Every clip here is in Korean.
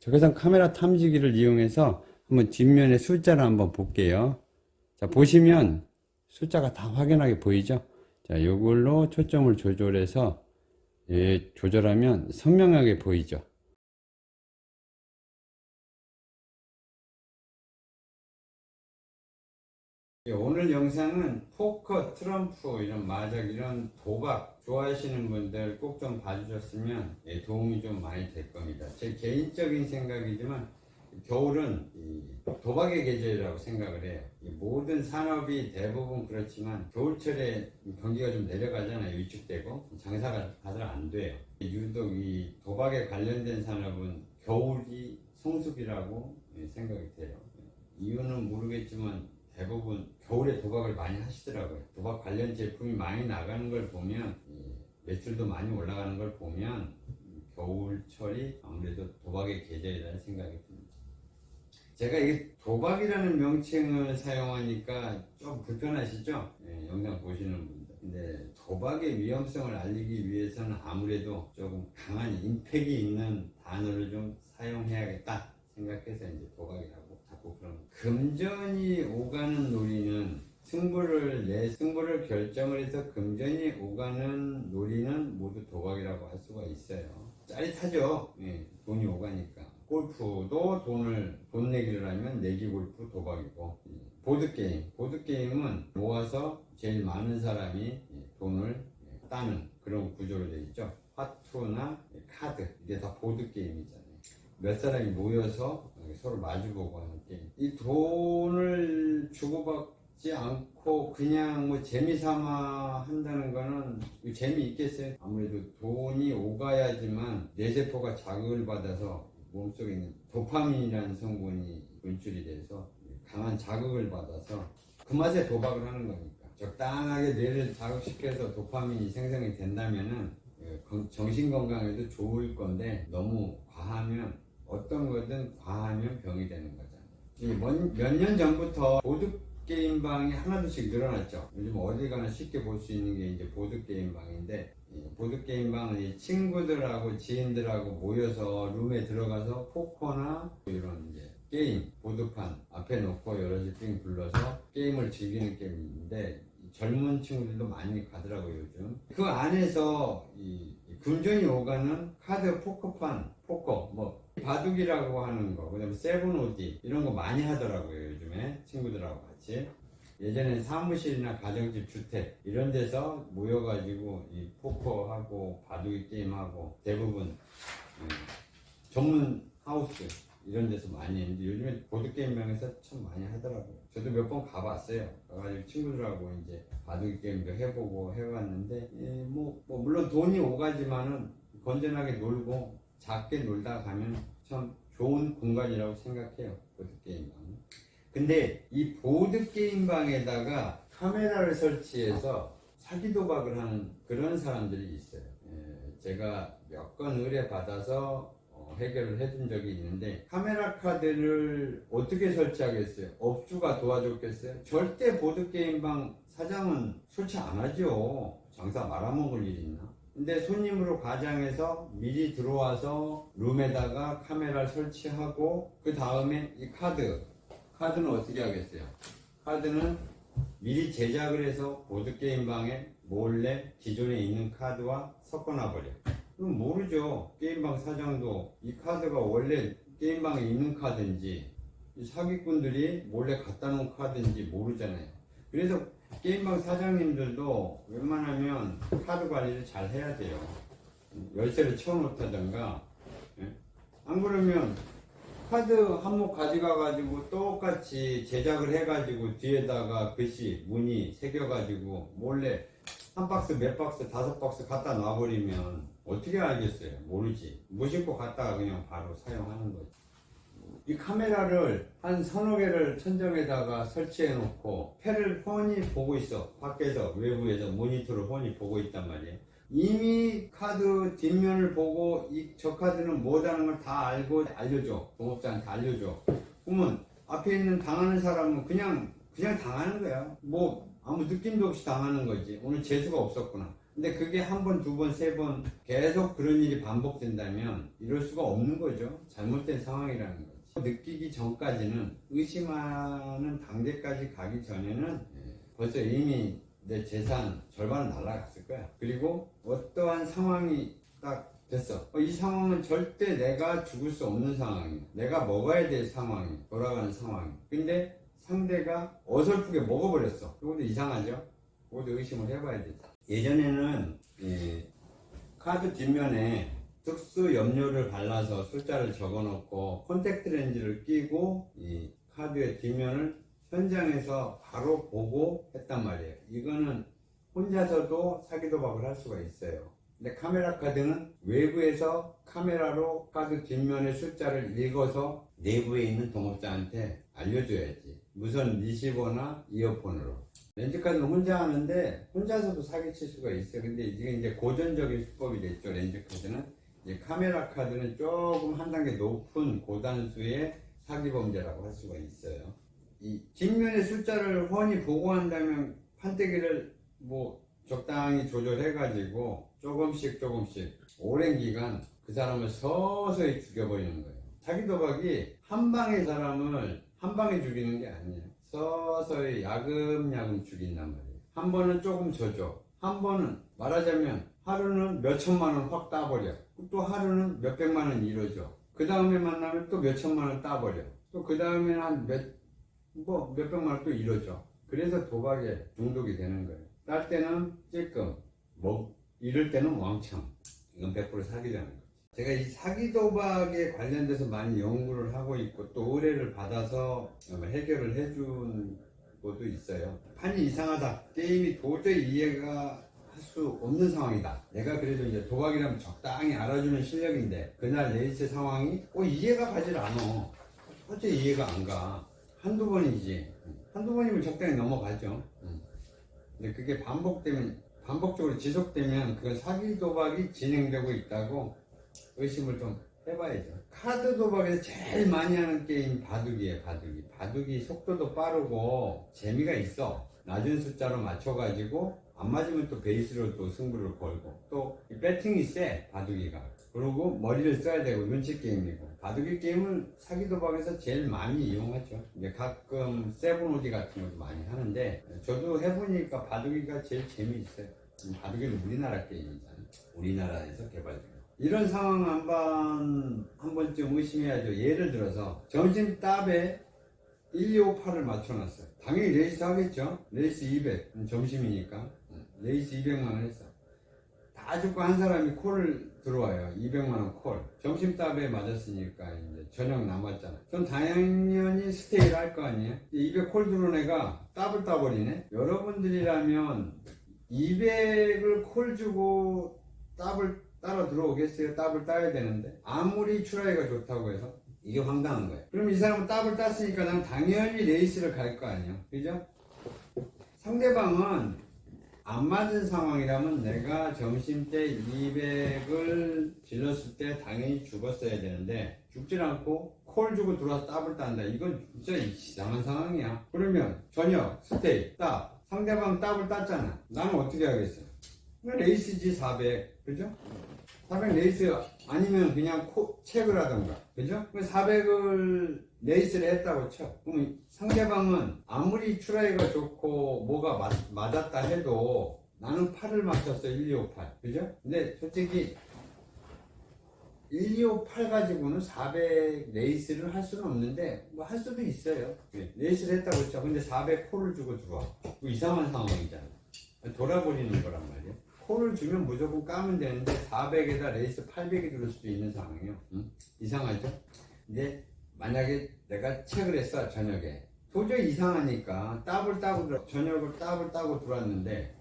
적외선 카메라 탐지기를 이용해서 한번 뒷면에 숫자를 한번 볼게요. 자, 보시면 숫자가 다 확연하게 보이죠? 자, 요걸로 초점을 조절해서 예, 조절하면 선명하게 보이죠? 예, 오늘 영상은 포커, 트럼프, 이런 마작, 이런 도박 좋아하시는 분들 꼭 좀 봐주셨으면 예, 도움이 좀 많이 될 겁니다. 제 개인적인 생각이지만 겨울은 이 도박의 계절이라고 생각을 해요. 이 모든 산업이 대부분 그렇지만 겨울철에 경기가 좀 내려가잖아요. 위축되고 장사가 다들 안 돼요. 유독 이 도박에 관련된 산업은 겨울이 성수기라고 예, 생각이 돼요. 이유는 모르겠지만 대부분 겨울에 도박을 많이 하시더라고요. 도박 관련 제품이 많이 나가는 걸 보면 이 매출도 많이 올라가는 걸 보면 이 겨울철이 아무래도 도박의 계절이라는 생각이 듭니다. 제가 이게 도박이라는 명칭을 사용하니까 좀 불편하시죠? 예, 영상 보시는 분들. 근데 도박의 위험성을 알리기 위해서는 아무래도 조금 강한 임팩이 있는 단어를 좀 사용해야겠다 생각해서 이제 도박이라고 자꾸 그런 금전이 오가는 놀이는 승부를 내 승부를 결정을 해서 금전이 오가는 놀이는 모두 도박이라고 할 수가 있어요. 짜릿하죠. 예, 돈이 오가니까. 골프도 돈을 돈 내기를 하면 내기 골프 도박이고 예, 보드 게임 보드 게임은 모아서 제일 많은 사람이 예, 돈을 예, 따는 그런 구조로 되어 있죠. 화투나 예, 카드 이게 다 보드 게임이잖아요. 몇 사람이 모여서 서로 마주보고 하는 게임. 이 돈을 주고받지 않고 그냥 뭐 재미삼아 한다는 거는 재미 있겠어요? 아무래도 돈이 오가야지만 뇌세포가 자극을 받아서 몸속에 있는 도파민이라는 성분이 분출이 돼서 강한 자극을 받아서 그 맛에 도박을 하는 거니까 적당하게 뇌를 자극시켜서 도파민이 생성이 된다면은 예, 건- 정신 건강에도 좋을 건데 너무 과하면 어떤 거든 과하면 병이 되는 거잖아요. 몇년 전부터 보드 게임 방이 하나둘씩 늘어났죠. 요즘 어디 가나 쉽게 볼 수 있는 게 이제 보드 게임 방인데 보드 게임 방은 이 친구들하고 지인들하고 모여서 룸에 들어가서 포커나 이런 이제 게임 보드판 앞에 놓고 여럿이 삥 불러서 게임을 즐기는 게임인데 이 젊은 친구들도 많이 가더라고요 요즘. 그 안에서 이 금전이 오가는 카드 포커판 포커 뭐 바둑이라고 하는 거 그다음에 세븐오디 이런 거 많이 하더라고요 요즘에 친구들하고 같이. 예전엔 사무실이나 가정집 주택 이런 데서 모여가지고 이 포커하고 바둑이 게임하고 대부분 음, 전문 하우스 이런 데서 많이 했는데 요즘에 보드게임방에서 참 많이 하더라고요. 저도 몇 번 가봤어요. 가가지고 친구들하고 이제 바둑이 게임도 해보고 해봤는데 예, 뭐, 뭐 물론 돈이 오가지만은 건전하게 놀고 작게 놀다 가면 참 좋은 공간이라고 생각해요. 보드게임방은. 근데 이 보드게임방에다가 카메라를 설치해서 사기 도박을 하는 그런 사람들이 있어요. 예, 제가 몇 건 의뢰 받아서 어, 해결을 해준 적이 있는데 카메라 카드를 어떻게 설치하겠어요? 업주가 도와줬겠어요? 절대 보드게임방 사장은 설치 안 하죠. 장사 말아먹을 일 있나? 근데 손님으로 가장해서 미리 들어와서 룸에다가 카메라 설치하고 그 다음에 이 카드 카드는 어떻게 하겠어요? 카드는 미리 제작을 해서 보드게임방에 몰래 기존에 있는 카드와 섞어놔 버려. 그럼 모르죠. 게임방 사장도 이 카드가 원래 게임방에 있는 카드인지 이 사기꾼들이 몰래 갖다 놓은 카드인지 모르잖아요. 그래서 게임방 사장님들도 웬만하면 카드 관리를 잘 해야 돼요. 열쇠를 채워놓다던가 예? 안 그러면 카드 한몫 가져가가지고 똑같이 제작을 해가지고 뒤에다가 글씨 무늬 새겨가지고 몰래 한 박스 몇 박스 다섯 박스 갖다 놔버리면 어떻게 알겠어요? 모르지. 무심코 갖다가 그냥 바로 사용하는 거지. 이 카메라를 한 서너 개를 천정에다가 설치해 놓고 패를 훤히 보고 있어. 밖에서 외부에서 모니터로 훤히 보고 있단 말이에요. 이미 카드 뒷면을 보고 이 저 카드는 뭐라는 걸 다 알고 알려줘. 동업자한테 알려줘. 그러면 앞에 있는 당하는 사람은 그냥 그냥 당하는 거야. 뭐 아무 느낌도 없이 당하는 거지. 오늘 재수가 없었구나 근데 그게 한 번, 두 번, 세 번 계속 그런 일이 반복된다면 이럴 수가 없는 거죠. 잘못된 상황이라는 거죠. 느끼기 전까지는 의심하는 단계까지 가기 전에는 예, 벌써 이미 내 재산 절반은 날라갔을 거야. 그리고 어떠한 상황이 딱 됐어. 어, 이 상황은 절대 내가 죽을 수 없는 상황이야. 내가 먹어야 될 상황이 돌아가는 상황이. 근데 상대가 어설프게 먹어버렸어. 그것도 이상하죠? 그것도 의심을 해봐야 되죠. 예전에는 이 카드 뒷면에 특수 염료를 발라서 숫자를 적어 놓고 콘택트 렌즈를 끼고 이 카드의 뒷면을 현장에서 바로 보고 했단 말이에요. 이거는 혼자서도 사기도박을 할 수가 있어요. 근데 카메라 카드는 외부에서 카메라로 카드 뒷면의 숫자를 읽어서 내부에 있는 동업자한테 알려줘야지. 무선 리시버나 이어폰으로. 렌즈카드는 혼자 하는데 혼자서도 사기칠 수가 있어요. 근데 이게 이제 고전적인 수법이 됐죠. 렌즈카드는. 이제 카메라 카드는 조금 한 단계 높은 고단수의 사기 범죄라고 할 수가 있어요. 이 뒷면의 숫자를 훤히 보고 한다면 판때기를 뭐 적당히 조절해가지고 조금씩 조금씩 오랜 기간 그 사람을 서서히 죽여버리는 거예요. 사기 도박이 한 방에 사람을 한 방에 죽이는 게 아니에요. 서서히 야금야금 죽인단 말이에요. 한 번은 조금 져줘. 한 번은 말하자면 하루는 몇 천만 원 확 따버려. 또 하루는 몇 백만 원 이뤄져. 그 다음에 만나면 또 몇 천만 원 따버려. 또 그 다음에는 한 몇, 뭐, 몇 백만 원 또 이뤄져. 그래서 도박에 중독이 되는 거예요. 딸 때는 찔끔, 뭐, 이럴 때는 왕창. 이건 100% 사기라는 거죠. 제가 이 사기 도박에 관련돼서 많이 연구를 하고 있고 또 의뢰를 받아서 해결을 해준 것도 있어요. 판이 이상하다. 게임이 도저히 이해가 할 수 없는 상황이다. 내가 그래도 이제 도박이라면 적당히 알아주는 실력인데 그날 레이스 상황이 어, 이해가 가질 않아. 어째 이해가 안 가. 한두 번이지. 한두 번이면 적당히 넘어가죠. 음. 근데 그게 반복되면 반복적으로 지속되면 그건 사기 도박이 진행되고 있다고 의심을 좀 해봐야죠. 카드 도박에서 제일 많이 하는 게임 바둑이에요, 바둑이. 바둑이 속도도 빠르고 재미가 있어. 낮은 숫자로 맞춰가지고 안 맞으면 또 베이스로 또 승부를 걸고 또이 배팅이 세, 바둑이가. 그리고 머리를 써야 되고 눈치 게임이고. 바둑이 게임을 사기 도박에서 제일 많이 이용하죠. 이제 가끔 세븐오디 같은 것도 많이 하는데 저도 해보니까 바둑이가 제일 재미있어요. 음, 바둑이는 우리나라 게임이잖아요. 우리나라에서 개발된 거. 이런 상황 한 번, 한 번쯤 의심해야죠. 예를 들어서, 점심 답에 1, 2, 5, 8을 맞춰놨어요. 당연히 레이스 하겠죠? 레이스 200. 음, 점심이니까. 음, 레이스 200만 원 했어. 다 죽고 한 사람이 콜을 들어와요. 200만 원 콜. 점심 답에 맞았으니까 이제 저녁 남았잖아. 전 당연히 스테이를 할 거 아니에요? 200콜 들어온 애가 답을 따버리네? 여러분들이라면 200을 콜 주고 답을 따라 들어오겠어요? 답을 따야 되는데 아무리 추라이가 좋다고 해서 이게 황당한 거예요. 그럼 이 사람은 답을 땄으니까 난 당연히 레이스를 갈 거 아니에요. 그죠? 상대방은 안 맞은 상황이라면 내가 점심 때 200을 질렀을 때 당연히 죽었어야 되는데 죽질 않고 콜 주고 들어와서 답을 딴다. 이건 진짜 이상한 상황이야. 그러면 저녁 스테이 답 상대방 답을 땄잖아. 나는 어떻게 하겠어? 레이스지 400 그죠? 400 레이스 아니면 그냥 코, 체크를 하던가. 그죠? 400을 레이스를 했다고 쳐. 그럼 상대방은 아무리 추라이가 좋고 뭐가 맞, 맞았다 해도 나는 8을 맞췄어. 1258 그죠? 근데 솔직히 1258 가지고는 400 레이스를 할 수는 없는데 뭐 할 수도 있어요. 예, 레이스를 했다고 쳐. 근데 400 콜을 주고 들어와. 뭐 이상한 상황이잖아. 돌아버리는 거란 말이야 콜을 주면 무조건 까면 되는데 400에다 레이스 800이 들을 수도 있는 상황이에요. 응? 이상하죠? 근데 만약에 내가 책을 했어 저녁에 도저히 이상하니까 따블 따고 들어 저녁을 따블 따고 들어왔는데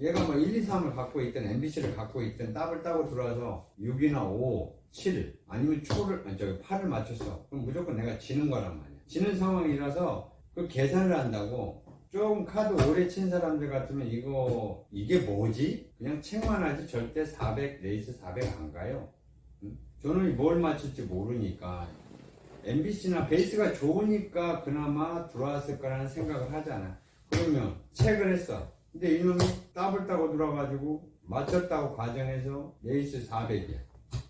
얘가 뭐 1, 2, 3을 갖고 있든 MBC를 갖고 있든 따블 따고 들어와서 6이나 5, 7 아니면 초를 아니 저기 8을 맞췄어. 그럼 무조건 내가 지는 거란 말이야. 지는 상황이라서 그 계산을 한다고 좀 카드 오래 친 사람들 같으면 이거 이게 뭐지? 그냥 책만 하지 절대 400 레이스 400 안 가요. 응? 저는 뭘 맞출지 모르니까 MBC나 베이스가 좋으니까 그나마 들어왔을 거라는 생각을 하잖아. 그러면 책을 했어. 근데 이놈이 더블 따고 들어가지고 맞췄다고 가정해서 레이스 400이야.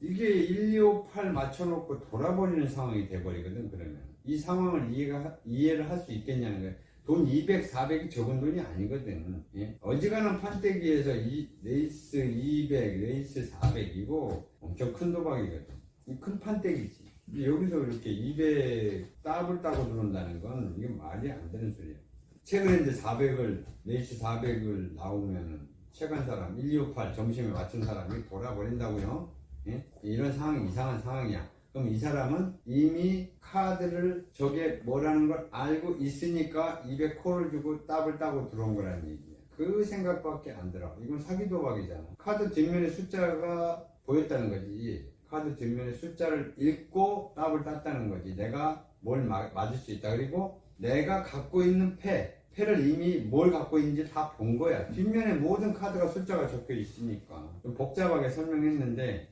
이게 1258 맞춰놓고 돌아버리는 상황이 돼버리거든, 그러면. 이 상황을 이해가, 이해를 할 수 있겠냐는 거야. 돈 200, 400이 적은 돈이 아니거든. 예? 어지간한 판때기에서 이 레이스 200, 레이스 400이고 엄청 큰 도박이거든. 이큰 판때기지. 여기서 이렇게 200 더블 따고 들어온다는 건 이게 말이 안 되는 소리야. 최근에 이제 400을, 레이스 400을 나오면은 최간 사람, 1258 점심에 맞춘 사람이 돌아버린다고요. 예? 이런 상황이 이상한 상황이야. 그럼 이 사람은 이미 카드를 저게 뭐라는 걸 알고 있으니까 200콜을 주고 더블 따고 들어온 거라는 얘기야. 그 생각밖에 안 들어. 이건 사기 도박이잖아. 카드 뒷면에 숫자가 보였다는 거지. 카드 뒷면에 숫자를 읽고 더블 땄다는 거지. 내가 뭘 마- 맞을 수 있다. 그리고 내가 갖고 있는 패, 패를 이미 뭘 갖고 있는지 다 본 거야. 뒷면에 모든 카드가 숫자가 적혀 있으니까. 좀 복잡하게 설명했는데,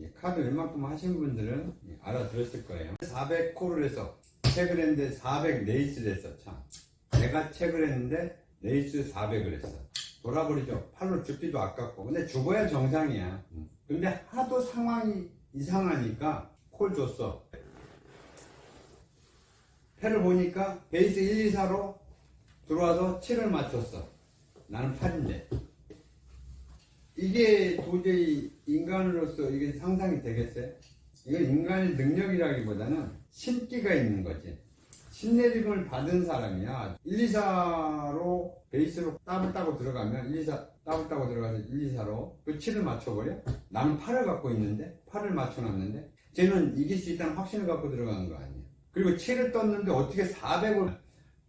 이 카드 웬만큼 하신 분들은 예, 알아들었을 거예요. 400콜을 해서 책을 했는데 400 레이스를 했어, 참. 내가 책을 했는데 레이스 400을 했어. 돌아버리죠. 팔로 죽기도 아깝고. 근데 죽어야 정상이야. 음. 근데 하도 상황이 이상하니까 콜 줬어. 패를 보니까 베이스 1, 2, 4로 들어와서 7을 맞췄어. 나는 8인데. 이게 도저히 인간으로서 이게 상상이 되겠어요? 이건 인간의 능력이라기보다는 신기가 있는 거지. 신내림을 받은 사람이야. 1, 2, 4로 베이스로 따블 따고 들어가면 1, 2, 4 따블 따고 들어가서 1, 2, 4로 그 7을 맞춰버려? 나는 8을 갖고 있는데 8을 맞춰놨는데 쟤는 이길 수 있다는 확신을 갖고 들어가는 거 아니야. 그리고 7을 떴는데 어떻게 400을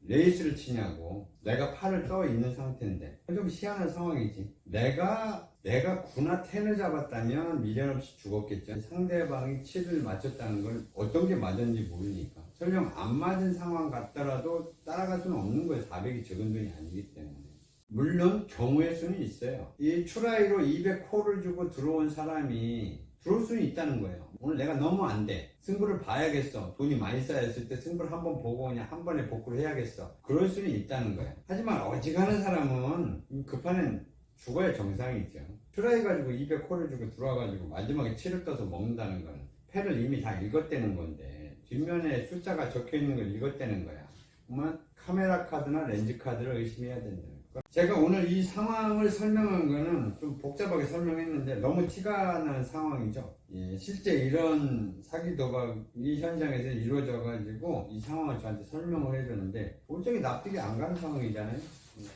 레이스를 치냐고. 내가 팔을 떠 있는 상태인데. 좀 희한한 상황이지. 내가, 내가 구나 텐을 잡았다면 미련 없이 죽었겠죠. 상대방이 7을 맞췄다는 걸 어떤 게 맞았는지 모르니까. 설령 안 맞은 상황 같더라도 따라갈 수는 없는 거예요. 400이 적은 돈이 아니기 때문에. 물론 경우의 수는 있어요. 이 추라이로 200콜을 주고 들어온 사람이 들어올 수는 있다는 거예요. 오늘 내가 너무 안 돼. 승부를 봐야겠어. 돈이 많이 쌓였을 때 승부를 한 번 보고 그냥 한 번에 복구를 해야겠어. 그럴 수는 있다는 거예요. 하지만 어지간한 사람은 급하는 죽어야 정상이죠. 트라이 가지고 200콜을 주고 들어와가지고 마지막에 7을 떠서 먹는다는 건 패를 이미 다 읽었다는 건데 뒷면에 숫자가 적혀 있는 걸 읽었다는 거야. 그러면 카메라 카드나 렌즈 카드를 의심해야 거야. 제가 오늘 이 상황을 설명한 거는 좀 복잡하게 설명했는데 너무 티가 나는 상황이죠. 예, 실제 이런 사기 도박이 현장에서 이루어져 가지고 이 상황을 저한테 설명을 해줬는데 도저히 납득이 안 가는 상황이잖아요.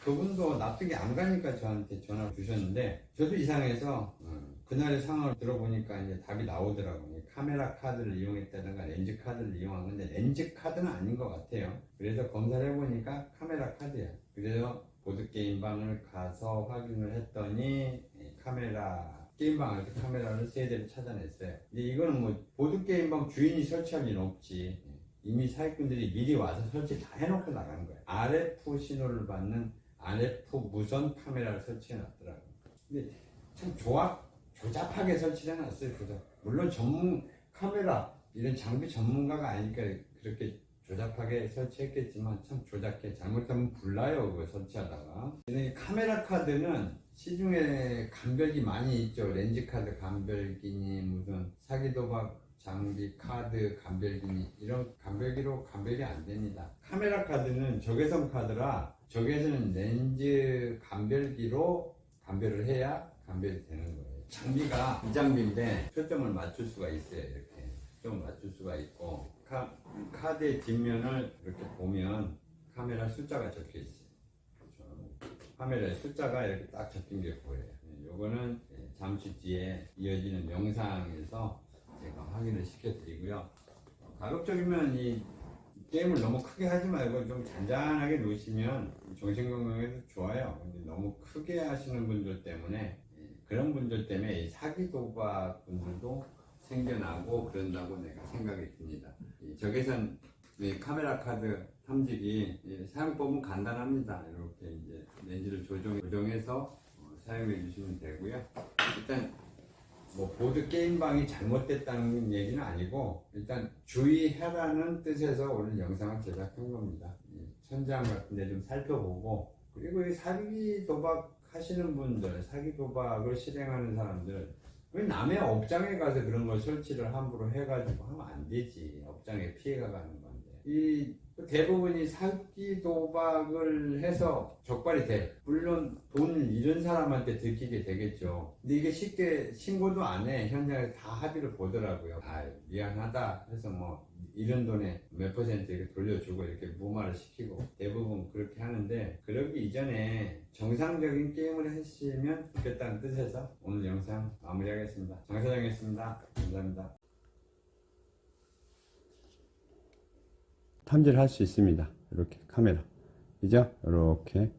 그분도 납득이 안 가니까 저한테 전화 주셨는데 저도 이상해서 어, 그날의 상황을 들어보니까 이제 답이 나오더라고요. 카메라 카드를 이용했다든가 렌즈 카드를 이용한 건데 렌즈 카드는 아닌 것 같아요. 그래서 검사를 해보니까 카메라 카드야. 그래서 보드게임방을 가서 확인을 했더니 이 카메라 게임방에서 카메라를 세 대를 찾아냈어요. 근데 이거는 뭐 보드게임방 주인이 설치할 일은 없지. 이미 사기꾼들이 미리 와서 설치 다 해놓고 나간 거야. RF 신호를 받는 RF 무선 카메라를 설치해 놨더라고. 근데 참 조합, 조잡하게 설치해 놨어요. 조잡. 물론 전문 카메라, 이런 장비 전문가가 아니니까 그렇게 조잡하게 설치했겠지만 참 조잡해. 잘못하면 불나요. 그거 설치하다가. 카메라 카드는 시중에 감별기 많이 있죠. 렌즈 카드 감별기니 무슨 사기도박 장비, 카드, 감별기니 이런 감별기로 감별이 안 됩니다. 카메라 카드는 적외선 카드라 적외선 렌즈 감별기로 감별을 해야 감별이 되는 거예요. 장비가 이 장비인데 초점을 맞출 수가 있어요. 이렇게 초점을 맞출 수가 있고 카, 카드의 뒷면을 이렇게 보면 카메라 숫자가 적혀 있어요. 그렇죠. 카메라에 숫자가 이렇게 딱 적힌 게 보여요. 네, 요거는 잠시 뒤에 이어지는 영상에서 제가 확인을 시켜드리고요. 어, 가급적이면 이 게임을 너무 크게 하지 말고 좀 잔잔하게 놓으시면 정신건강에도 좋아요. 근데 너무 크게 하시는 분들 때문에 예, 그런 분들 때문에 이 사기 도박 분들도 생겨나고 그런다고 내가 생각이 듭니다. 이 적외선 이 카메라 카드 탐지기 이 사용법은 간단합니다. 이렇게 이제 렌즈를 조정, 조정해서 어, 사용해 주시면 되고요. 일단 뭐 보드 게임방이 잘못됐다는 얘기는 아니고 일단 주의하라는 뜻에서 오늘 영상을 제작한 겁니다. 이 천장 같은 데 좀 살펴보고 그리고 이 사기 도박 하시는 분들, 사기 도박을 실행하는 사람들, 왜 남의 업장에 가서 그런 걸 설치를 함부로 해가지고 하면 안 되지. 업장에 피해가 가는 건데. 이 대부분이 사기 도박을 해서 적발이 돼. 물론 돈을 잃은 사람한테 들키게 되겠죠. 근데 이게 쉽게 신고도 안 해. 현장에서 다 합의를 보더라고요. 아, 미안하다 해서 뭐 잃은 돈에 몇 퍼센트 돌려주고 이렇게 무마를 시키고 대부분 그렇게 하는데 그러기 이전에 정상적인 게임을 하시면 좋겠다는 뜻에서 오늘 영상 마무리하겠습니다. 정 사장이었습니다. 감사합니다. 탐지를 할 수 있습니다. 이렇게 카메라. 그죠? 이렇게